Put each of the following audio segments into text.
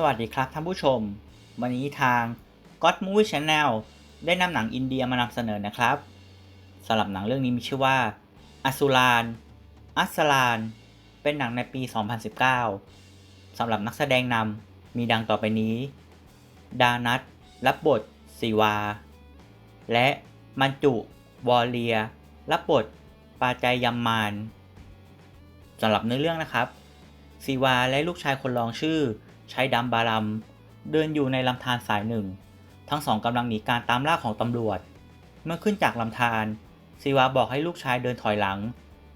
สวัสดีครับท่านผู้ชม วันนี้ทาง God Movie Channel ได้นำหนังอินเดียมานำเสนอนะครับสำหรับหนังเรื่องนี้มีชื่อว่าอสุรานอัสลาน เป็นหนังในปี 2019สำหรับนักแสดงนำมีดังต่อไปนี้ ดานัทรับบทสีวา และมันจุ วอลเลีย รับบท ปาใจยมมานสำหรับเนื้อเรื่องนะครับซีวาและลูกชายคนรองชื่อ ชัยดำบารัม เดินอยู่ในลำธารสายหนึ่ง ทั้งสองกำลังหนีการตามล่าของตำรวจ เมื่อขึ้นจากลำธารซีวาบอกให้ลูกชายเดินถอยหลัง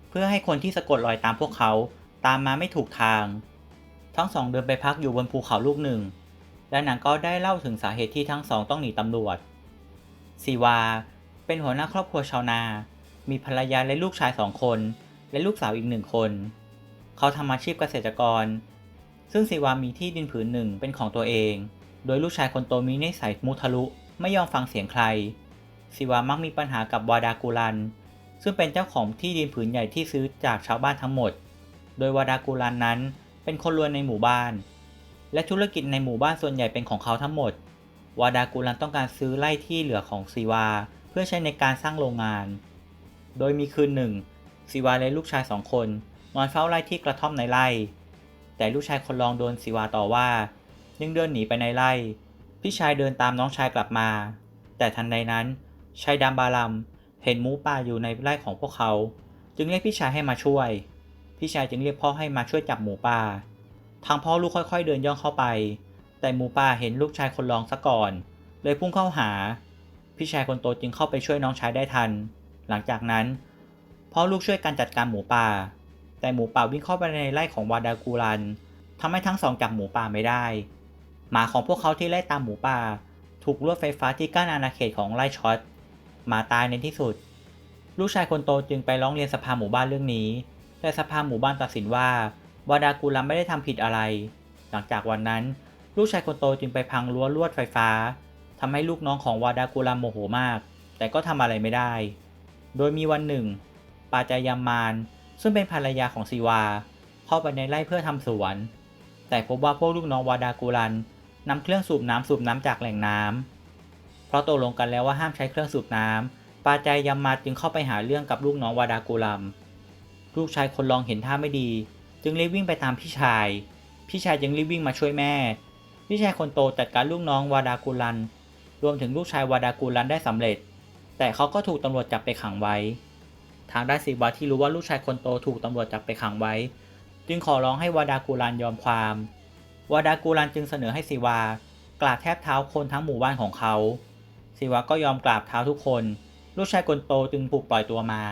เพื่อให้คนที่สะกดรอยตามพวกเขาตามมาไม่ถูกทาง ทั้งสองเดินไปพักอยู่บนภูเขาลูกหนึ่ง และหนังก็ได้เล่าถึงสาเหตุที่ทั้งสองต้องหนีตำรวจซีวาเป็นหัวหน้าครอบครัวชาวนา มีภรรยาและลูกชายสองคน และลูกสาวอีกหนึ่งคน เขาทำอาชีพเกษตรกร ซึ่งซีวามีที่ดินผืนหนึ่งเป็นของตัวเอง โดยลูกชายคนโตมีนิสัยมุทะลุไม่ยอมฟังเสียงใครซีวามักมีปัญหากับวาดากูลัน ซึ่งเป็นเจ้าของที่ดินผืนใหญ่ที่ซื้อจากชาวบ้านทั้งหมด โดยวาดากูลันนั้นเป็นคนรวยในหมู่บ้าน และธุรกิจในหมู่บ้านส่วนใหญ่เป็นของเขาทั้งหมด วาดากูลันต้องการซื้อไร่ที่เหลือของซีวาเพื่อใช้ในการสร้างโรงงาน โดยมีคืนหนึ่งซีวาและลูกชายสองคนนอนเฝ้าไร่ที่กระท่อมในไร่ แต่ลูกชายคนรองโดนซีวาต่อว่า ยังเดินหนีไปในไร่ พี่ชายเดินตามน้องชายกลับมา แต่ทันใดนั้นชายดำบาลัมเห็นหมูป่าอยู่ในไร่ของพวกเขา จึงเรียกพี่ชายให้มาช่วย พี่ชายจึงเรียกพ่อให้มาช่วยจับหมูป่า ทางพ่อลูกค่อยๆ เดินย่องเข้าไป แต่หมูป่าเห็นลูกชายคนรองซะก่อน เลยพุ่งเข้าหา พี่ชายคนโตจึงเข้าไปช่วยน้องชายได้ทัน หลังจากนั้นพ่อลูกช่วยกันจัดการหมูป่า แต่หมูป่าวิ่งเข้าไปในไร่ของวาดากูรันทำให้ทั้งสองจับหมูป่าไม่ได้ หมาของพวกเขาที่ไล่ตามหมูป่า ถูกลวดไฟฟ้าที่กั้นอาณาเขตของไร่ช็อตหมาตายในที่สุด ลูกชายคนโตจึงไปร้องเรียนสภาหมู่บ้านเรื่องนี้ แต่สภาหมู่บ้านตัดสินว่าวาดากูรัมไม่ได้ทำผิดอะไร หลังจากวันนั้น ลูกชายคนโตจึงไปพังรั้วลวดไฟฟ้าทำให้ลูกน้องของวาดากูรัมโมโหมาก แต่ก็ทำอะไรไม่ได้ โดยมีวันหนึ่ง ปาจายามาน ซึ่งเป็นภรรยาของซีวา เข้าไปในไร่เพื่อทำสวน แต่พบว่าพวกลูกน้องวาดากูรันนำเครื่องสูบน้ำสูบน้ำจากแหล่งน้ำเพราะตกลงกันแล้วว่าห้ามใช้เครื่องสูบน้ำปาจยามาจึงเข้าไปหาเรื่องกับลูกน้องวาดากูลัม ลูกชายคนรองเห็นท่าไม่ดี จึงรีบวิ่งไปตามพี่ชาย พี่ชายจึงรีบวิ่งมาช่วยแม่ พี่ชายคนโตจัดการลูกน้องวาดากูลัน รวมถึงลูกชายวาดากูลันได้สำเร็จ แต่เขาก็ถูกตำรวจจับไปขังไว้ ทางด้านซีวาที่รู้ว่าลูกชายคนโตถูกตำรวจจับไปขังไว้ จึงขอร้องให้วาดากูลันยอมความ วาดากูลันจึงเสนอให้ซีวากราบแทบเท้าคนทั้งหมู่บ้านของเขาศิวะก็ยอมกราบเท้าทุกคน ลูกชายคนโตจึงถูกปล่อยตัวมา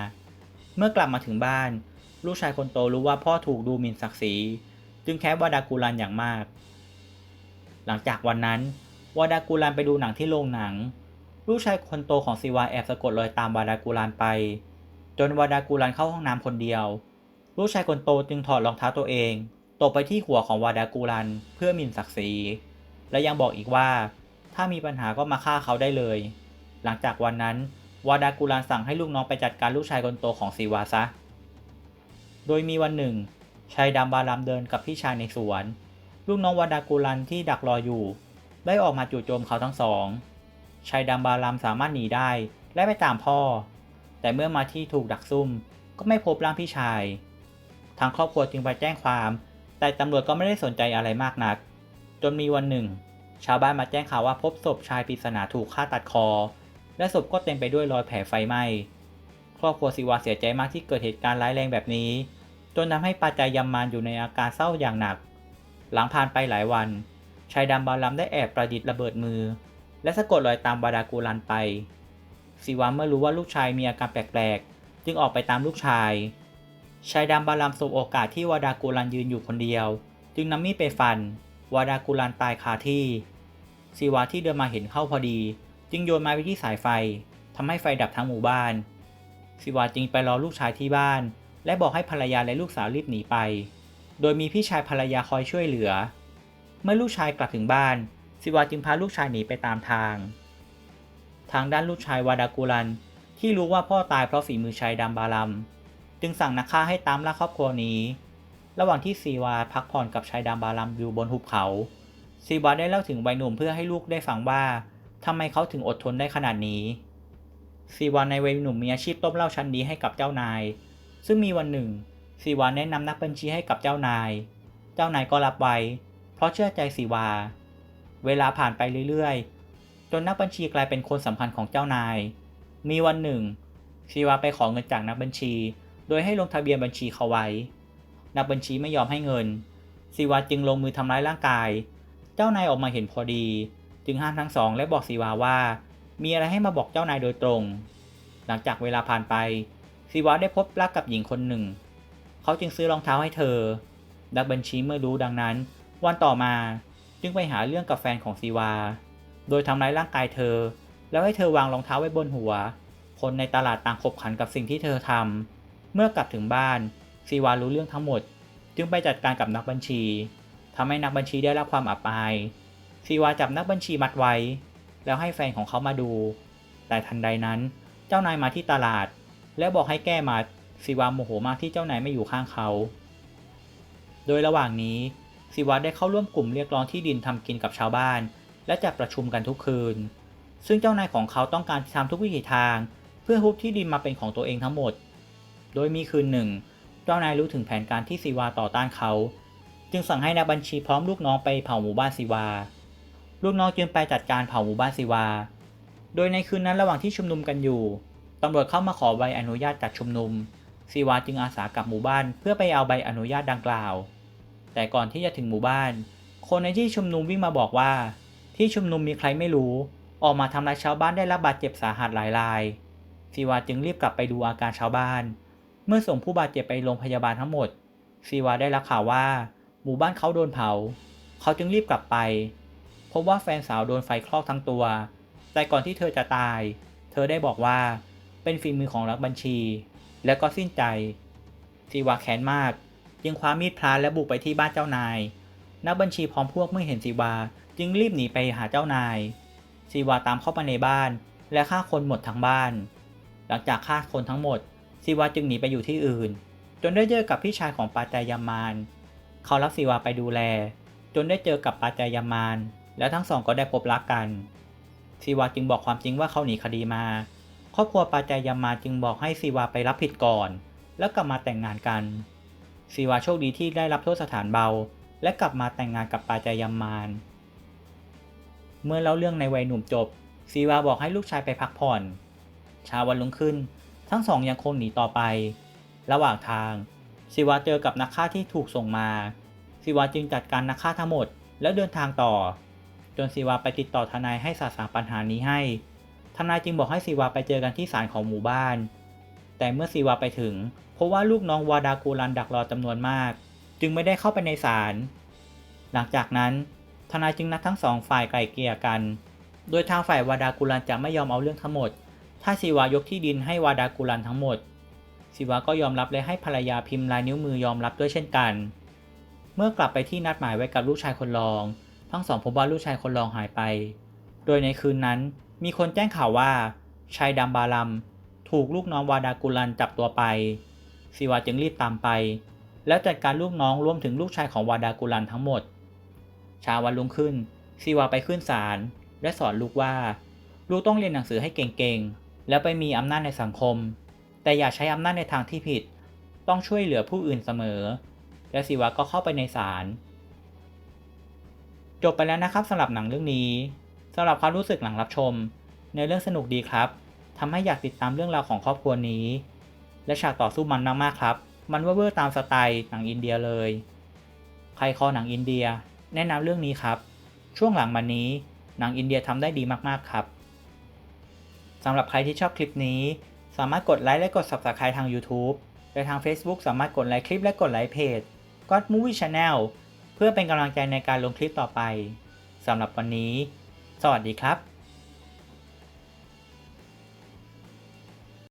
เมื่อกลับมาถึงบ้าน ลูกชายคนโตรู้ว่าพ่อถูกดูหมิ่นศักดิ์ศรีจึงแค้นวาดากูลันอย่างมาก หลังจากวันนั้นวาดากูลันไปดูหนังที่โรงหนัง ลูกชายคนโตของศิวะแอบสะกดรอยตามวาดากูลันไป จนวาดากูลันเข้าห้องน้ำคนเดียว ลูกชายคนโตจึงถอดรองเท้าตัวเองตบไปที่หัวของวาดากูลันเพื่อหมิ่นศักดิ์ศรี และยังบอกอีกว่า ถ้ามีปัญหาก็มาฆ่าเขาได้เลย หลังจากวันนั้น วาดากูรันสั่งให้ลูกน้องไปจัดการลูกชายคนโตของซีวาซะ โดยมีวันหนึ่งชายดำบารามเดินกับพี่ชายในสวน ลูกน้องวาดากูรันที่ดักรออยู่ ได้ออกมาจู่โจมเขาทั้งสองชายดำบารามสามารถหนีได้และไปตามพ่อ แต่เมื่อมาที่ถูกดักซุ่มก็ไม่พบร่างพี่ชาย ทางครอบครัวจึงไปแจ้งความ แต่ตำรวจก็ไม่ได้สนใจอะไรมากนัก จนมีวันหนึ่ง ชาวบ้านมาแจ้งข่าวว่าพบศพชายปริศนาถูกฆ่าตัดคอ และศพก็เต็มไปด้วยรอยแผลไฟไหม้ ครอบครัวศิวาเสียใจมากที่เกิดเหตุการณ์ร้ายแรงแบบนี้ จนทำให้ปาจายัมมานอยู่ในอาการเศร้าอย่างหนัก หลังผ่านไปหลายวัน ชายดำบาลัมได้แอบประดิษฐ์ระเบิดมือ และสะกดรอยตามบาดากูลันไป ศิวาเมื่อรู้ว่าลูกชายมีอาการแปลกๆ จึงออกไปตามลูกชายชายดำบาลัมสบโอกาสที่วาดากูลันยืนอยู่คนเดียว จึงนำมีดไปฟัน วาดากูลันตายคาที่ซีวาที่เดินมาเห็นเข้าพอดี จึงโยนไม้ไปที่สายไฟทำให้ไฟดับทั้งหมู่บ้านซีวาจึงไปรอลูกชายที่บ้าน และบอกให้ภรรยาและลูกสาวรีบหนีไป โดยมีพี่ชายภรรยาคอยช่วยเหลือ เมื่อลูกชายกลับถึงบ้านซีวาจึงพาลูกชายหนีไปตามทาง ทางด้านลูกชายวาดากูรัน ที่รู้ว่าพ่อตายเพราะฝีมือชายดำบาลัม จึงสั่งนักฆ่าให้ตามล่าครอบครัวนี้ ระหว่างที่ซีวาพักผ่อนกับชายดำบาลัมอยู่บนหุบเขา ซีวาได้เล่าถึงวัยหนุ่มเพื่อให้ลูกได้ฟังว่าทำไมเขาถึงอดทนได้ขนาดนี้ ซีวาในวัยหนุ่มมีอาชีพต้มเหล้าชั้นดีให้กับเจ้านาย ซึ่งมีวันหนึ่ง ซีวาแนะนำนักบัญชีให้กับเจ้านาย เจ้านายก็รับไว้ เพราะเชื่อใจซีวา เวลาผ่านไปเรื่อยๆ จนนักบัญชีกลายเป็นคนสำคัญของเจ้านาย มีวันหนึ่งซีวาไปขอเงินจากนักบัญชี โดยให้ลงทะเบียนบัญชีเขาไว้ นักบัญชีไม่ยอมให้เงินซีวาจึงลงมือทำร้ายร่างกาย เจ้านายออกมาเห็นพอดี จึงห้ามทั้งสอง และบอกซีวาว่า มีอะไรให้มาบอกเจ้านายโดยตรง หลังจากเวลาผ่านไปซีวาได้พบรักกับหญิงคนหนึ่ง เขาจึงซื้อรองเท้าให้เธอ นักบัญชีเมื่อรู้ดังนั้น วันต่อมาจึงไปหาเรื่องกับแฟนของซีวา โดยทำร้ายร่างกายเธอ แล้วให้เธอวางรองเท้าไว้บนหัว คนในตลาดต่างขบขันกับสิ่งที่เธอทำเมื่อกลับถึงบ้านซีวารู้เรื่องทั้งหมด จึงไปจัดการกับนักบัญชีทำให้นักบัญชีได้รับความอับอายซีวาจับนักบัญชีมัดไว้ แล้วให้แฟนของเขามาดู แต่ทันใดนั้น เจ้านายมาที่ตลาด และบอกให้แก้มัดซีวาโมโหมากที่เจ้านายไม่อยู่ข้างเขา โดยระหว่างนี้ซีวาได้เข้าร่วมกลุ่มเรียกร้องที่ดินทำกินกับชาวบ้าน และจัดประชุมกันทุกคืน ซึ่งเจ้านายของเขาต้องการทำทุกวิถีทาง เพื่อฮุบที่ดินมาเป็นของตัวเองทั้งหมด โดยมีคืนหนึ่ง เจ้านายรู้ถึงแผนการที่ซีวาต่อต้านเขา จึงสั่งให้นักบัญชีพร้อมลูกน้องไปเผาหมู่บ้านซีวา ลูกน้องจึงไปจัดการเผาหมู่บ้านซีวา โดยในคืนนั้นระหว่างที่ชุมนุมกันอยู่ตำรวจเข้ามาขอใบอนุญาตจัดชุมนุมซีวาจึงอาสากลับหมู่บ้านเพื่อไปเอาใบอนุญาตดังกล่าว แต่ก่อนที่จะถึงหมู่บ้าน คนในที่ชุมนุมวิ่งมาบอกว่า ที่ชุมนุมมีใครไม่รู้ ออกมาทำร้ายชาวบ้านได้รับบาดเจ็บสาหัสหลายรายซีวาจึงรีบกลับไปดูอาการชาวบ้าน เมื่อส่งผู้บาดเจ็บไปโรงพยาบาลทั้งหมดซีวาได้รับข่าวว่า หมู่บ้านเขาโดนเผา เขาจึงรีบกลับไปพบว่าแฟนสาวโดนไฟคลอกทั้งตัว แต่ก่อนที่เธอจะตาย เธอได้บอกว่าเป็นฝีมือของรักบัญชี และก็สิ้นใจซีวาแค้นมาก จึงคว้ามีดพลาและบุกไปที่บ้านเจ้านาย นักบัญชีพร้อมพวกเมื่อเห็นซีวา จึงรีบหนีไปหาเจ้านายซีวาตามเข้าไปในบ้าน และฆ่าคนหมดทั้งบ้าน หลังจากฆ่าคนทั้งหมดซีวาจึงหนีไปอยู่ที่อื่น จนได้เจอกับพี่ชายของปาจายามาน เขารับซีวาไปดูแล จนได้เจอกับปาจายามาน แล้วทั้งสองก็ได้พบรักกันซีวาจึงบอกความจริงว่าเขาหนีคดีมา ครอบครัวปาจายามาจึงบอกให้ซีวาไปรับผิดก่อน แล้วกลับมาแต่งงานกันซีวาโชคดีที่ได้รับโทษสถานเบา และกลับมาแต่งงานกับปาจายามาน เมื่อเล่าเรื่องในวัยหนุ่มจบซีวาบอกให้ลูกชายไปพักผ่อนเช้าวันรุ่งขึ้น ทั้งสองยังคงหนีต่อไป ระหว่างทางซีวาเจอกับนักฆ่าที่ถูกส่งมาซีวาจึงจัดการนักฆ่าทั้งหมดแล้วเดินทางต่อ จนซีวาไปติดต่อทนายให้สาสางปัญหานี้ให้ ทนายจึงบอกให้ซีวาไปเจอกันที่ศาลของหมู่บ้าน แต่เมื่อซีวาไปถึงพบว่าลูกน้องวาดากูรันดักรอจำนวนมาก จึงไม่ได้เข้าไปในศาล หลังจากนั้น ทนายจึงนัดทั้งสองฝ่ายไกล่เกลี่ยกัน โดยทางฝ่ายวาดากูรันจะไม่ยอมเอาเรื่องทั้งหมด ถ้าซีวายกที่ดินให้วาดากูรันทั้งหมดซีวาก็ยอมรับและให้ภรรยาพิมพ์ลายนิ้วมือยอมรับด้วยเช่นกัน เมื่อกลับไปที่นัดหมายไว้กับลูกชายคนรอง ทั้งสองพบว่าลูกชายคนรองหายไป โดยในคืนนั้นมีคนแจ้งข่าวว่าชายดำบาลัมถูกลูกน้องวาดากุลันจับตัวไปซีวาจึงรีบตามไป แล้วจัดการลูกน้องรวมถึงลูกชายของวาดากุลันทั้งหมดเช้าวันรุ่งขึ้นซีวาไปขึ้นศาลและสอนลูกว่า ลูกต้องเรียนหนังสือให้เก่งๆ แล้วไปมีอำนาจในสังคม แต่อย่าใช้อำนาจในทางที่ผิด ต้องช่วยเหลือผู้อื่นเสมอ และซีวาก็เข้าไปในศาลจบไปแล้วนะครับสำหรับหนังเรื่องนี้สำหรับความรู้สึกหลังรับชม ในเรื่องสนุกดีครับทำให้อยากติดตามเรื่องราวของครอบครัวนี้ และฉากต่อสู้มันมากๆครับ มันเวอร์ตามสไตล์หนังอินเดียเลย ใครคอหนังอินเดีย แนะนำเรื่องนี้ครับ ช่วงหลังมานี้หนังอินเดียทำได้ดีมากๆครับสำหรับใครที่ชอบคลิปนี้ สามารถกดไลค์และกด Subscribe ทาง YouTube และทาง Facebook สามารถกดไลค์คลิปและกดไลค์เพจ God Movie Channel เพื่อเป็นกำลังใจในการลงคลิปต่อไปสำหรับวันนี้ สวัสดีครับ